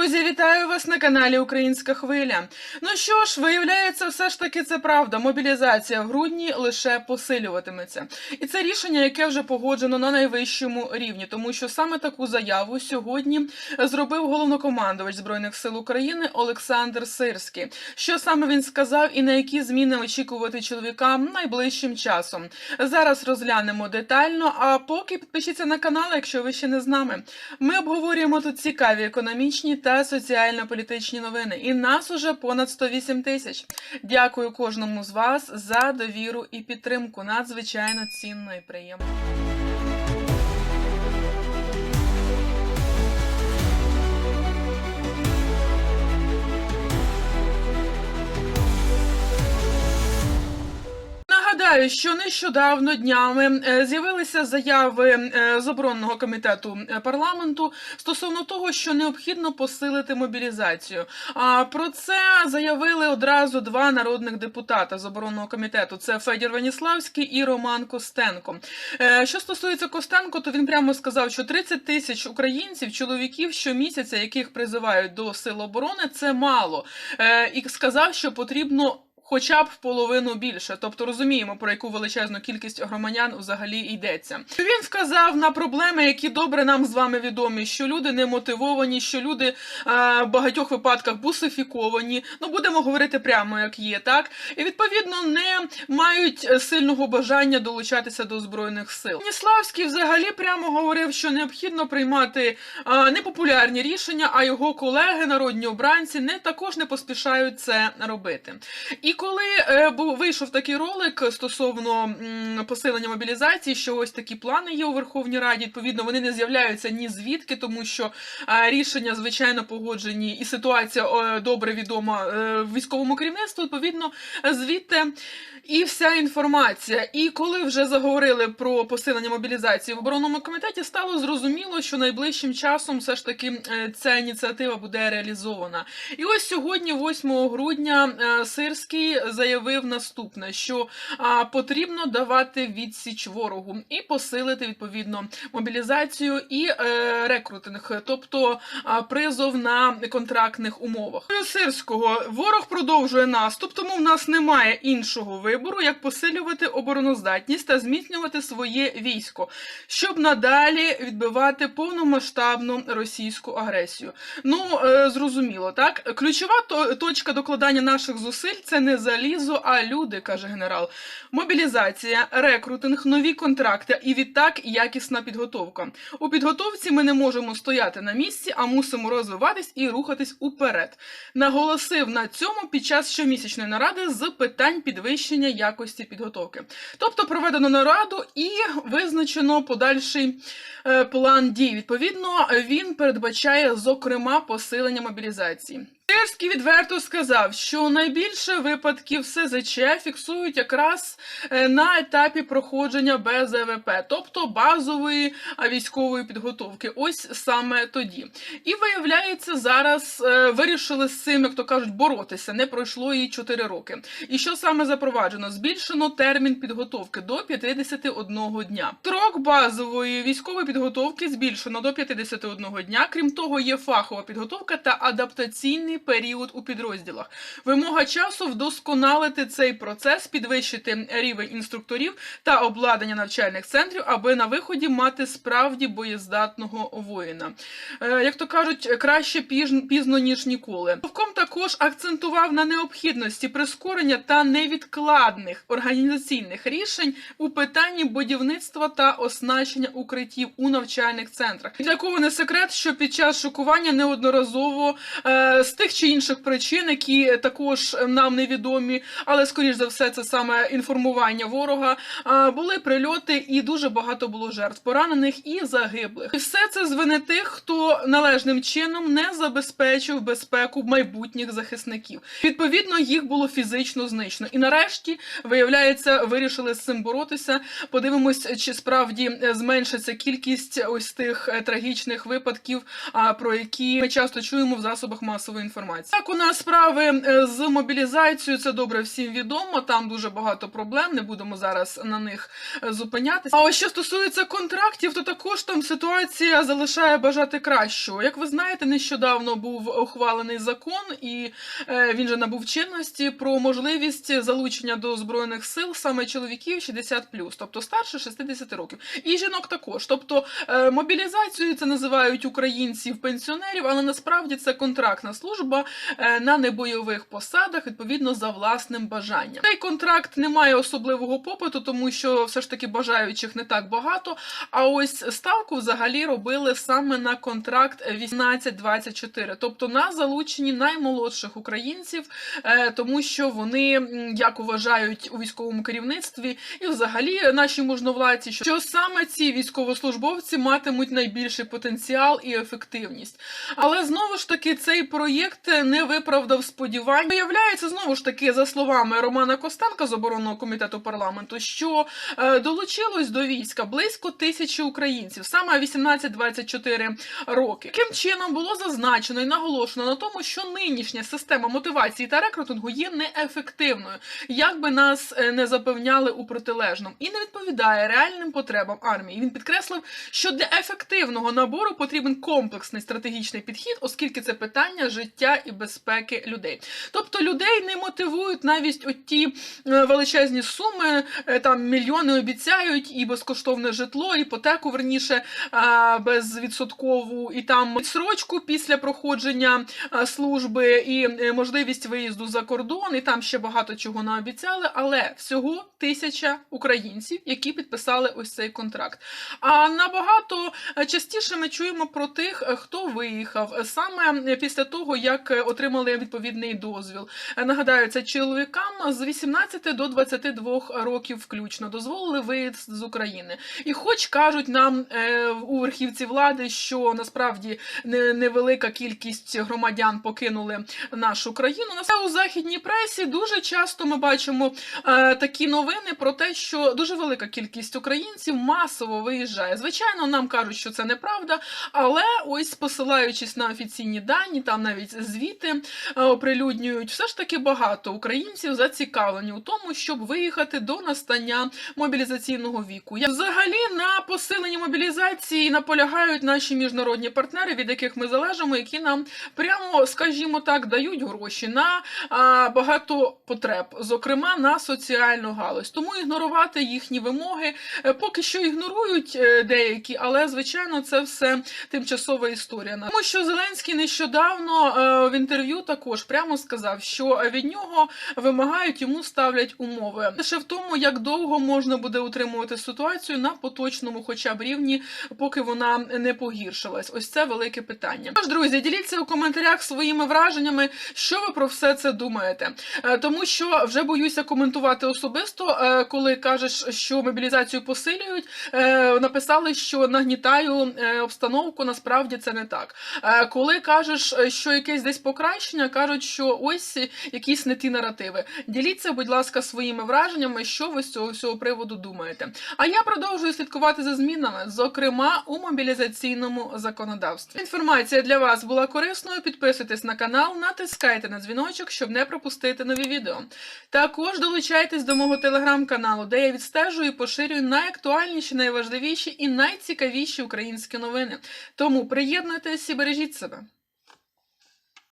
Друзі, вітаю вас на каналі Українська Хвиля. Ну що ж, виявляється, все ж таки це правда. Мобілізація в грудні лише посилюватиметься. І це рішення, яке вже погоджено на найвищому рівні, тому що саме таку заяву сьогодні зробив головнокомандувач збройних сил України Олександр Сирський. Що саме він сказав і на які зміни очікувати чоловікам найближчим часом? Зараз розглянемо детально. А поки підпишіться на канал, якщо ви ще не з нами. Ми обговорюємо тут цікаві економічні та соціально-політичні новини. І нас уже понад 108 тисяч. Дякую кожному з вас за довіру і підтримку. Надзвичайно цінно і приємно. Нагадаю, що нещодавно днями е, з'явилися заяви е, з оборонного комітету е, парламенту стосовно того, що необхідно посилити мобілізацію. А про це заявили одразу два народних депутата з оборонного комітету: це Федір Веніславський і Роман Костенко. Що стосується Костенко, то він прямо сказав, що 30 тисяч українців, чоловіків щомісяця, яких призивають до сил оборони, це мало. І сказав, що потрібно. Хоча б в половину більше, тобто розуміємо, про яку величезну кількість громадян взагалі йдеться. Він вказав на проблеми, які добре нам з вами відомі, що люди не мотивовані, що люди е, в багатьох випадках бусифіковані. Ну будемо говорити прямо, як є, так і відповідно не мають е, сильного бажання долучатися до збройних сил. Ніславський взагалі прямо говорив, що необхідно приймати е, непопулярні рішення, а його колеги, народні обранці, не також не поспішають це робити. І коли е, був вийшов такий ролик стосовно посилення мобілізації, що ось такі плани є у Верховній Раді, відповідно, вони не з'являються ні звідки, тому що рішення звичайно погоджені, і ситуація добре відома е, військовому керівництву. Відповідно, звідти і вся інформація. І коли вже заговорили про посилення мобілізації в оборонному комітеті, стало зрозуміло, що найближчим часом все ж таки е, ця ініціатива буде реалізована. І ось сьогодні, 8 грудня, е, Заявив наступне: що а, потрібно давати відсіч ворогу і посилити відповідно мобілізацію і е, рекрутинг, тобто а, призов на контрактних умовах. Сирського ворог продовжує наступ, тому в нас немає іншого вибору, як посилювати обороноздатність та зміцнювати своє військо, щоб надалі відбивати повномасштабну російську агресію. Ну е, зрозуміло, так ключова то- точка докладання наших зусиль це не залізо, а люди, каже генерал. Мобілізація, рекрутинг, нові контракти і відтак якісна підготовка. У підготовці ми не можемо стояти на місці, а мусимо розвиватись і рухатись уперед. Наголосив на цьому під час щомісячної наради з питань підвищення якості підготовки. Тобто проведено нараду і визначено подальший е, план дій. Відповідно, він передбачає зокрема посилення мобілізації. Сирський відверто сказав, що найбільше випадків СЗЧ фіксують якраз е, на етапі проходження БЗВП, тобто базової військової підготовки. Ось саме тоді. І виявляється, зараз е, вирішили з цим, як то кажуть, боротися. Не пройшло і 4 роки. І що саме запроваджено? Збільшено термін підготовки до 51 дня. Строк базової військової підготовки збільшено до 51 дня. Крім того, є фахова підготовка та адаптаційний період у підрозділах. Вимога часу вдосконалити цей процес, підвищити рівень інструкторів та обладнання навчальних центрів, аби на виході мати справді боєздатного воїна. Е, як то кажуть, краще пізно ніж ніколи. Совком також акцентував на необхідності прискорення та невідкладних організаційних рішень у питанні будівництва та оснащення укриттів у навчальних центрах. Для кого не секрет, що під час шокування неодноразово е, з тих чи інших причин, які також нам невідомі, але скоріш за все, це саме інформування ворога. були прильоти, і дуже багато було жертв поранених і загиблих. І все це з вини тих, хто належним чином не забезпечив безпеку майбутніх захисників. Відповідно, їх було фізично знищено. І нарешті, виявляється, вирішили з цим боротися. Подивимось, чи справді е, зменшиться кількість ось тих е, трагічних випадків, про які ми часто чуємо в засобах масової інформації. Так, у нас справи е, з мобілізацією, це добре всім відомо. Там дуже багато проблем. Не будемо зараз на них е, зупинятися. А ось що стосується контрактів, то також там ситуація залишає бажати кращого. Як ви знаєте, нещодавно був ухвалений закон, і е, він же набув чинності про можливість залучення до збройних сил саме чоловіків 60+, тобто старше 60 років, і жінок також. Тобто мобілізацією це називають українців пенсіонерів, але насправді це контрактна служба е, на небойових посадах, відповідно за власним бажанням. Цей контракт не має особливого попиту, тому що все ж таки бажаючих не так багато. А ось ставку взагалі робили саме на контракт 18-24, тобто на залученні наймолодших українців, е, тому що вони, як вважають у військовому керівництві, і взагалі наші можновладці, що саме ці військовослужбовці матимуть найбільший потенціал і ефективність. Але знову ж таки цей проєкт не виправдав сподівань. Виявляється, знову ж таки, за словами Романа Костенка з оборонного комітету парламенту, що е, долучилось до війська близько тисячі українців, саме 18-24 роки. Таким чином було зазначено і наголошено на тому, що нинішня система мотивації та рекрутингу є неефективною, як би нас е, не запевняли у протилежному, і не відповідає реальним потребам армії. Він підкреслив, що для ефективного набору потрібен комплексний стратегічний підхід, оскільки це питання життя і безпеки людей. Тобто людей не мотивують навіть оті е, величезні суми, е, там мільйони обіцяють, і безкоштовне житло, іпотеку верніше е, безвідсоткову, і там відсрочку після проходження служби, і можливість виїзду за кордон, і там ще багато чого наобіцяли, але всього тисяча українців, які підписали ось цей контракт. А набагато частіше ми чуємо про тих, хто виїхав саме після того, як е, отримали відповідний дозвіл. Е, Нагадаю, це чоловікам з 18 до 22 років включно дозволили виїзд з України. І хоч кажуть нам е, у верхівці влади, що насправді невелика кількість громадян покинули нашу країну, на у західній пресі дуже часто ми бачимо такі новини про те, що дуже велика кількість українців масово виїжджає. Звичайно, нам кажуть, що це неправда, але ось посилаючись на офіційні дані, там навіть звіти е, оприлюднюють, все ж таки багато українців зацікавлені у тому, щоб виїхати до настання мобілізаційного віку. Взагалі на посиленні мобілізації наполягають наші міжнародні партнери, від яких ми залежимо, які нам прямо, скажімо так, дають гроші на багато потреб, зокрема на соціальну галузь. Тому ігнорувати їхні вимоги е, поки що ігнорують е, деякі, але звичайно це все тимчасова історія. Тому що Зеленський нещодавно в інтерв'ю також прямо сказав, що від нього вимагають йому ставлять умови лише в тому, як довго можна буде утримувати ситуацію на поточному, хоча б рівні, поки вона не погіршилась. Ось це велике питання. Тож, друзі, діліться у коментарях своїми враженнями, що ви про все це думаєте. Е, Тому що вже боюся коментувати особисто, е, коли кажеш, що мобілізацію посилюють. е, Написали, що нагнітаю обстановку. Насправді це не так. Коли кажеш, що якесь десь покращення, кажуть, що ось якісь не ті наративи. Діліться, будь ласка, своїми враженнями, що ви з цього всього приводу думаєте. А я продовжую слідкувати за змінами, зокрема у мобілізаційному законодавстві. Інформація для вас була корисною. Підписуйтесь на канал, натискайте на дзвіночок, щоб не пропустити нові відео. Також долучайтесь до мого телеграм-каналу, де я відстежую і поширюю найактуальніші, найважливіші і найцікавіші українські новини. Тому приєднуйтесь і бережіть себе.